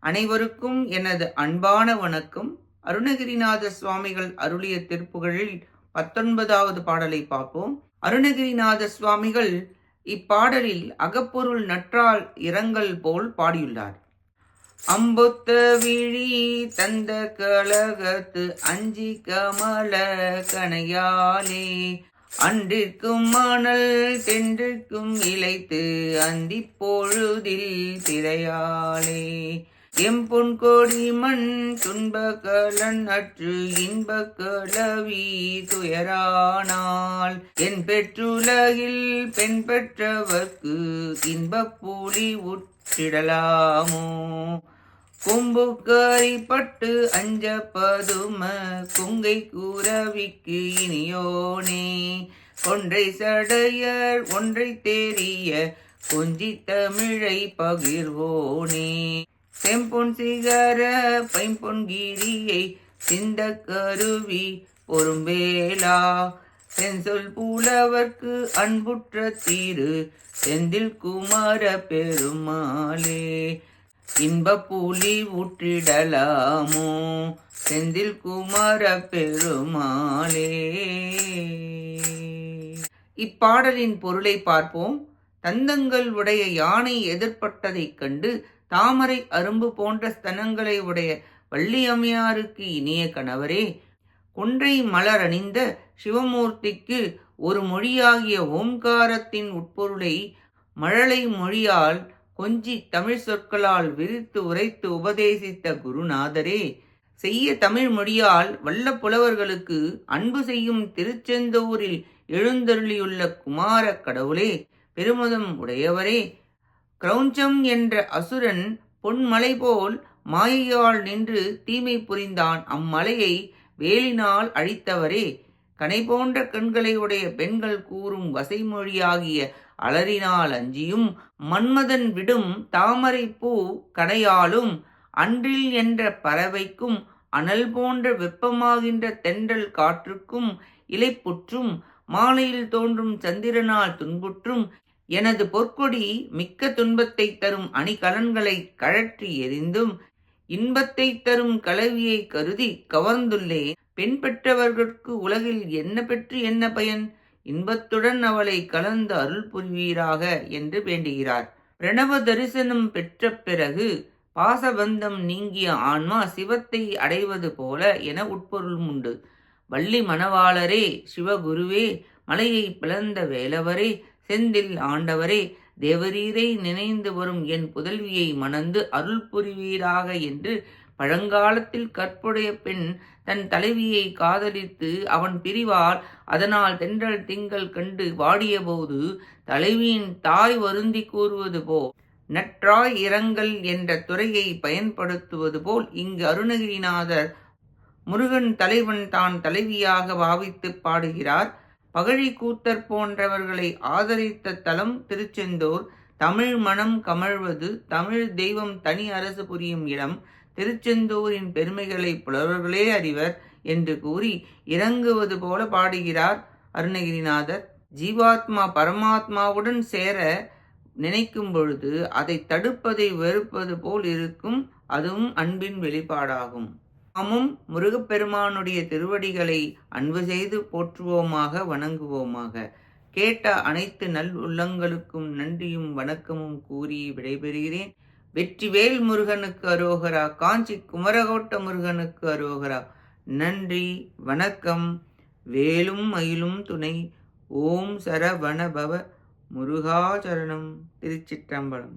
அனைவருக்கும் எனது அன்பான வணக்கம். அருணகிரிநாத சுவாமிகள் அருளிய திருப்புகளில் பத்தொன்பதாவது பாடலை பார்ப்போம். அருணகிரிநாத சுவாமிகள் இப்பாடலில் அகப்பொருள் நற்றால் இரங்கல் போல் பாடியுள்ளார். அம்புத்த விழி தந்த கழகத்து அஞ்சி கமல கனையாலே அன்றிற்கும் மணல் தென்றிற்கும் இழைத்து அந்தி பொழுதில் திரையாலே. எம்பொன் கோடி மண் துன்ப கலன் அற்று இன்ப கலவி துயரானால். என் பெற்றுலகில் பெண் பெற்றவர்க்கு இன்பப் உற்றிடலாமோ? கொம்பு பட்டு அஞ்ச பதும குங்கை கூறவிக்கு இனியோனே. ஒன்றை சடையர் ஒன்றை தேறிய கொஞ்சி தமிழை பகிர்வோனே. செம்பொன் சிகர பைம்பொன் கிரியை சிந்த கருவி பொறும்பேலா. செஞ்சொல் புலவர்க்கு அன்புற்ற தீரு செந்தில் குமார பெருமாளே. இன்ப புலி ஊற்றிடலாமோ செந்தில் குமார பெருமாளே. இப்பாடலின் பொருளை பார்ப்போம். தந்தங்கள் உடைய யானை எதிர்பட்டதைக் கண்டு தாமரை அரும்பு போன்ற ஸ்தனங்களை உடைய வள்ளியம்மையாருக்கு இனிய கணவரே குன்றை மலர் அணிந்த சிவமூர்த்திக்கு ஒரு மொழியாகிய ஓம்காரத்தின் உட்பொருளை மழலை மொழியால் கொஞ்சி தமிழ் சொற்களால் விரித்து உரைத்து உபதேசித்த குருநாதரே செய்ய தமிழ் மொழியால் வல்ல புலவர்களுக்கு அன்பு செய்யும் திருச்செந்தூரில் எழுந்தருளியுள்ள குமார கடவுளே பெருமதம் உடையவரே. கிரௌஞ்சம் என்ற அசுரன் பொன்மலை போல் மாயையால் நின்று தீமை புரிந்தான் அம்மலையை வேலினால் அழித்தவரே. கனை போன்ற கண்களை உடைய பெண்கள் கூறும் வசைமொழியாகிய அலறினால் அஞ்சியும் மன்மதன் விடும் தாமரை பூ கடையாலும் அன்றில் என்ற பறவைக்கும் அனல் போன்ற வெப்பமாகின்ற தென்றல் காற்றுக்கும் இலைப்புற்றும் மாலையில் தோன்றும் சந்திரனால் துன்புற்றும் எனது பொற்கொடி மிக்க துன்பத்தை தரும் அணிகலன்களை கழற்றி எறிந்தும் இன்பத்தை தரும் கலவியை கருதி கவர்ந்துள்ளேன். பெண் பெற்றவர்களுக்கு உலகில் என்ன பெற்று என்ன பயன்? இன்பத்துடன் அவளை கலந்து அருள் புரிவீராக என்று வேண்டுகிறார். பிரணவ தரிசனம் பெற்ற பிறகு பாசபந்தம் நீங்கிய ஆன்மா சிவத்தை அடைவது போல என உட்பொருள் உண்டு. வள்ளி மணவாளரே சிவகுருவே மலையை பிளந்த வேலவரே செந்தில் ஆண்டவரே தேவரீரை நினைந்து வரும் என் புதல்வியை மணந்து அருள் புரிவீராக என்று பழங்காலத்தில் கற்புடைய பெண் தன் தலைவியை காதலித்து அவன் பிரிவால் அதனால் தென்றல் திங்கள் கண்டு வாடியபோது தலைவியின் தாய் வருந்தி கூறுவது போ நற்றாய் இரங்கல் என்ற துறையை பயன்படுத்துவது போல் இங்கு அருணகிரிநாதர் முருகன் தலைவன் தான் தலைவியாக பாவித்து பாடுகிறார். பகழி கூத்தர் போன்றவர்களை ஆதரித்த தலம் திருச்செந்தூர். தமிழ் மனம் கமழ்வது தமிழ் தெய்வம் தனி அரசு புரியும் இடம். திருச்செந்தூரின் பெருமைகளை புலவர்களே அறிவர் என்று கூறி இறங்குவது போல பாடுகிறார் அருணகிரிநாதர். ஜீவாத்மா பரமாத்மாவுடன் சேர நினைக்கும் பொழுது அதை தடுப்பதை வெறுப்பது போல் இருக்கும் அதுவும் அன்பின் வெளிப்பாடாகும். நாமும் முருகப்பெருமானுடைய திருவடிகளை அன்பு செய்து போற்றுவோமாக வணங்குவோமாக. கேட்ட அனைத்து நல் உள்ளங்களுக்கும் நன்றியும் வணக்கமும் கூறி விடைபெறுகிறேன். வெற்றிவேல் முருகனுக்கு அரோகரா காஞ்சி குமரகோட்ட முருகனுக்கு அரோகரா. நன்றி வணக்கம். வேலும் மயிலும் துணை. ஓம் சரவணபவ முருகாச்சரணம் திருச்சிற்றம்பலம்.